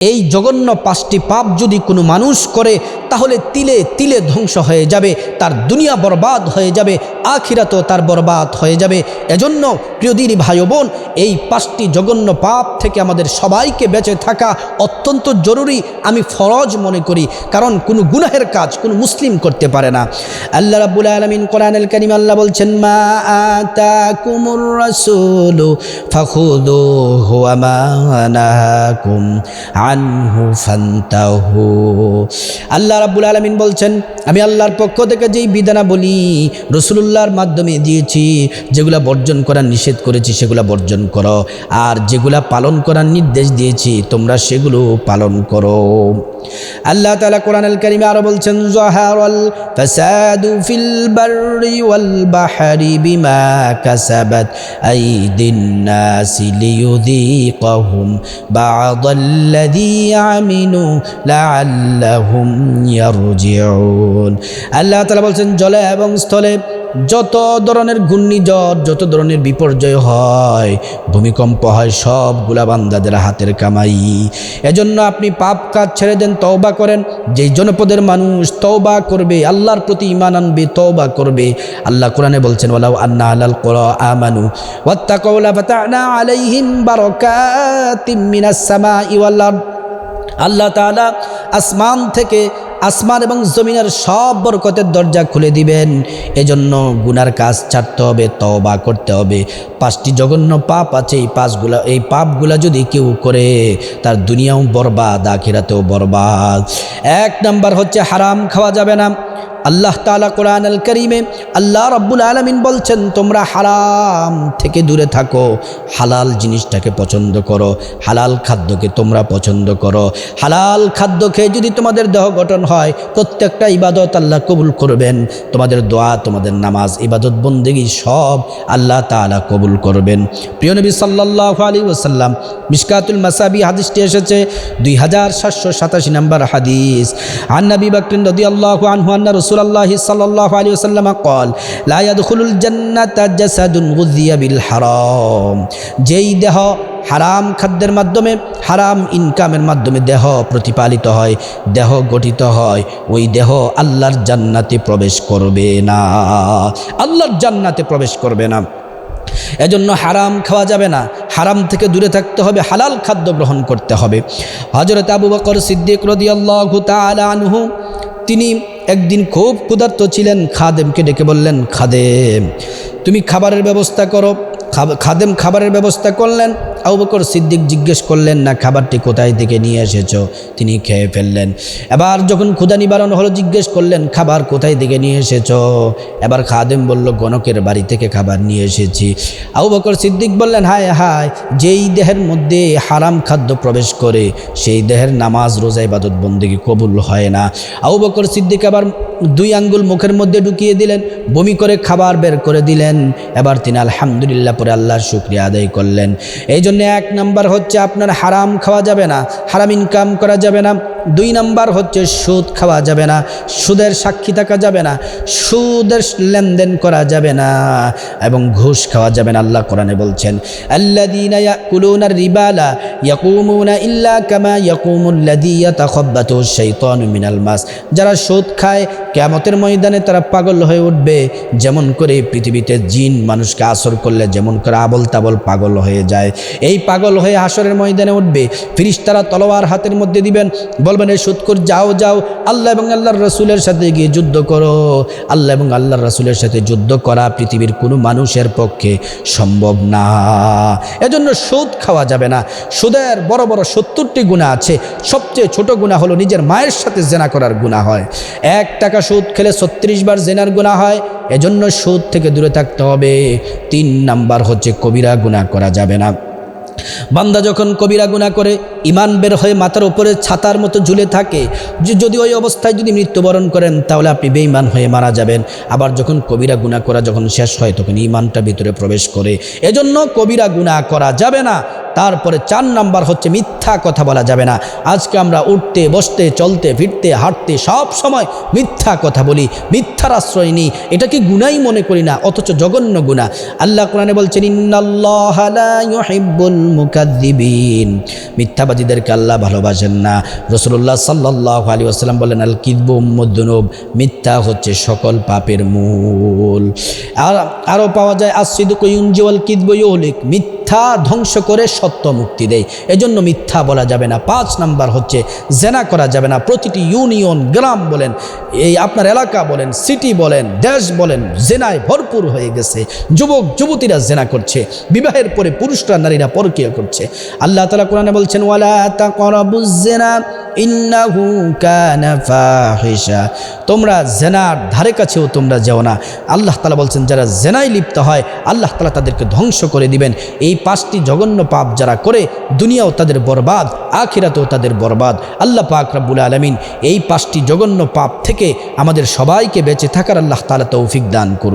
এই জঘন্য পাঁচটি পাপ যদি কোনো মানুষ করে তাহলে তিলে তিলে ধ্বংস হয়ে যাবে, তার দুনিয়া বরবাদ হয়ে যাবে, আখিরাতও তার বরবাদ হয়ে যাবে। এজন্য প্রিয়দিনী ভাই বোন এই পাঁচটি জঘন্য পাপ থেকে আমাদের সবাইকে বেঁচে থাকা অত্যন্ত জরুরি আমি ফরজ মনে করি, কারণ কোনো গুনাহের কাজ কোনো মুসলিম করতে পারে না। আল্লাহ রাব্বুল আলামিন কোরআনুল কারীম আল্লাহ বলছেন, মা আতাকুমুর রাসূলু ফাখুদুহু ওয়া মা নাহাকুম আনহু ফান্তাহু। আল্লাহ রাব্বুল আলামিন বলছেন, আমি আল্লাহর পক্ষ থেকে যেই বিধানা বলি, রসুলুল্লাহর মাধ্যমে দিয়েছি, যেগুলা বর্জন করার নিষেধ করেছি, সেগুলা বর্জন করো। আর যেগুলা পালন করার নির্দেশ দিয়েছি, তোমরা সেগুলো পালন করো। আল্লাহ তাআলা কোরআন আল কারিমে আরও বলছেন, জহারাল আল্লাহ তাআলা বলছেন, জলে এবং স্থলে যত ধরনের ঘূর্ণিঝড়, যত ধরনের বিপর্যয় হয়, ভূমিকম্প হয় সবগুলা বান্দাদের হাতের কামাই। এজন্য আপনি পাপ কাজ ছেড়ে দেন, তওবা করেন। যেই জনপদের মানুষ তওবা করবে, আল্লাহর প্রতি ইমান আনবে, তওবা করবে। আল্লাহ কোরআনে বলছেন, ওয়ালাউ আন্না আলাল কোরআ আমানু ওয়াত্তাকাউ লাফাতানা আলাইহিম বারাকাতিম মিনাস সামাই ওয়াল আল্লাহ তাআলা আসমান থেকে আসমান এবং জমিনের সব বরকতের দরজা খুলে দিবেন। এজন্য গুনার কাজ ছাড়তে হবে তবা করতে হবে। পাঁচটি জঘন্য পাপ আছে, এই পাঁচগুলা, এই পাপগুলা যদি কেউ করে, তার দুনিয়াও বরবাদ, আখিরাতেও বরবাদ। এক নাম্বার হচ্ছে হারাম খাওয়া যাবে না। আল্লাহ তালা কোরআন আল করিমে আল্লাহ রব্বুল আলমিন বলছেন, তোমরা হারাম থেকে দূরে থাকো, হালাল জিনিসটাকে পছন্দ করো, হালাল খাদ্যকে তোমরা পছন্দ করো। হালাল খাদ্য খেয়ে যদি তোমাদের দেহ গঠন হয়, প্রত্যেকটা ইবাদত আল্লাহ কবুল করবেন। তোমাদের দোয়া, তোমাদের নামাজ, ইবাদত বন্দেগী সব আল্লাহ তালা কবুল করবেন। প্রিয় নবী সাল্লাহ আলী ওসাল্লাম মিসকাতুল মাসাবি হাদিসটি এসেছে দুই হাজার সাতশো সাতাশি নম্বর হাদিস। আন্নাবি বাকরিন রদি আল্লাহ সাল্লাহ আলী ওসাল্লাম কল লায়াদুল জান্নাত জাসাদুন গুজিয়া বিল হারাম। যেই দেহ হারাম খাদ্যের মাধ্যমে, হারাম ইনকামের মাধ্যমে দেহ প্রতিপালিত হয়, দেহ গঠিত হয়, ওই দেহ আল্লাহর জান্নাতে প্রবেশ করবে না। আল্লাহর জান্নাতে প্রবেশ করবে না। এজন্য হারাম খাওয়া যাবে না। হারাম থেকে দূরে থাকতে হবে, হালাল খাদ্য গ্রহণ করতে হবে। হজরত আবু বকর সিদ্দিক রদি আল্লাহ আনহু তিনি একদিন খুব ক্ষুধার্ত ছিলেন খাদেমকে ডেকে বললেন খাদেম তুমি খাবারের ব্যবস্থা করো। খাদেম খাবারের ব্যবস্থা করলেন। আবু বকর সিদ্দিক জিজ্ঞেস করলেন, না, খাবারটি কোথায় থেকে নিয়ে এসেছ? তিনি খেয়ে ফেললেন। এবার যখন ক্ষুদা নিবারণ হলো, জিজ্ঞেস করলেন, খাবার কোথায় থেকে নিয়ে এসেছ? এবার খাদেম বলল, গণকের বাড়ি থেকে খাবার নিয়ে এসেছি। আবু বকর সিদ্দিক বললেন, হায় হায়, যেই দেহের মধ্যে হারাম খাদ্য প্রবেশ করে, সেই দেহের নামাজ, রোজা, ইবাদত বন্দিকে কবুল হয় না। আবু বকর সিদ্দিক আবার দুই আঙ্গুল মুখের মধ্যে ঢুকিয়ে দিলেন, বমি করে খাবার বের করে দিলেন। এবার তিনি আলহামদুলিল্লাহ পরে আল্লাহর শুক্রিয়া আদায় করলেন। এই জন্য এক নাম্বার হচ্ছে আপনার হারাম খাওয়া যাবে না, হারাম ইনকাম করা যাবে না। দুই নাম্বার হচ্ছে সুদ খাওয়া যাবে না, সুদের সাক্ষী থাকা যাবে না, সুদের লেনদেন করা যাবে না এবং ঘুষ খাওয়া যাবে না, আল্লাহ কোরআনে বলছেন ইয়াকুলুনা রিবালা মিনাল যারা সুদ খায়, কিয়ামতের ময়দানে তারা পাগল হয়ে উঠবে, যেমন করে পৃথিবীতে জিন মানুষকে আসর করলে যেমন করে আবল তাবল পাগল হয়ে যায়। এই পাগল হয়ে আসরের ময়দানে উঠবে, ফিরিস্তারা তলোয়ার হাতের মধ্যে দিবেন বলবেন এই সুৎকর, যাও যাও, আল্লাহ এবং আল্লাহর রসুলের সাথে গিয়ে যুদ্ধ করো। আল্লাহ এবং আল্লাহর রসুলের সাথে যুদ্ধ করা পৃথিবীর কোনো মানুষের পক্ষে সম্ভব না। এজন্য সুদ খাওয়া যাবে না। সুদের বড় বড় সত্তরটি গুণা আছে। সবচেয়ে ছোট গুণা হলো নিজের মায়ের সাথে জেনা করার গুণা হয়। এক টাকা সুদ খেলে ছত্রিশ বার জেনার গুণা হয়। এজন্য সুদ থেকে দূরে থাকতে হবে। তিন নাম্বার হচ্ছে কবিরা গুণা করা যাবে না। বান্দা যখন কবিরা গুণা করে ইমান বের হয়ে মাথার উপরে ছাতার মতো ঝুলে থাকে যদি ওই অবস্থায় যদি মৃত্যুবরণ করেন, তাহলে আপনি বেঈমান হয়ে মারা যাবেন। আবার যখন কবিরা গুণা করা যখন শেষ হয়, তখন ইমানটা ভিতরে প্রবেশ করে। এজন্য কবিরা গুণা করা যাবে না। তারপরে চার নাম্বার হচ্ছে মিথ্যা কথা বলা যাবে না। আজকে আমরা উঠতে, বসতে, চলতে, ফিরতে, হাঁটতে সব সময় মিথ্যা কথা বলি। মিথ্যার আশ্রয় নিই। এটা কি গুণাই মনে করি না? অথচ জঘন্য গুণা আল্লাহ কোরআনে বলছেন মিথ্যাবাদীদেরকে আল্লাহ ভালোবাসেন না। রসুল্লাহ সাল্লাহ আলী আসসালাম বলেন আল কিদবু মিথ্যা হচ্ছে সকল পাপের মূল। আর আরও পাওয়া যায় আসিদুক ইউনজিওয়াল কিদবু ইউলিক মিথ্যা ধ্বংস করে সত্য মুক্তি দেয়। এজন্য মিথ্যা বলা যাবে না। পাঁচ নাম্বার হচ্ছে, জেনা করা যাবে না। প্রতিটি ইউনিয়ন, গ্রাম বলেন, এই আপনার এলাকা বলেন, সিটি বলেন, দেশ বলেন, জেনায় ভরপুর হয়ে গেছে। যুবক, যুবতীরা জেনা করছে। বিবাহের পরে পুরুষরা নারীরা পরকীয় করছে। আল্লাহ তালা কোরআনে বলছেন, ওয়ালা তা তাকরাবুজ জেনা ইন্নাহু কানা ফাহিশা। তোমরা জেনার ধারে কাছেও তোমরা যেও না। আল্লাহ তালা বলছেন, যারা জেনায় লিপ্ত হয়, আল্লাহ তালা তাদেরকে ধ্বংস করে দিবেন। এই পাঁচটি জঘন্য পাপ যারা করে, দুনিয়াও তাদের বরবাদ, আখিরাতেও তাদের বরবাদ। আল্লাহ পাক রাব্বুল আলমিন এই পাঁচটি জঘন্য পাপ থেকে আমাদের সবাইকে বেঁচে থাকার আল্লাহ তালা তৌফিক দান করুন।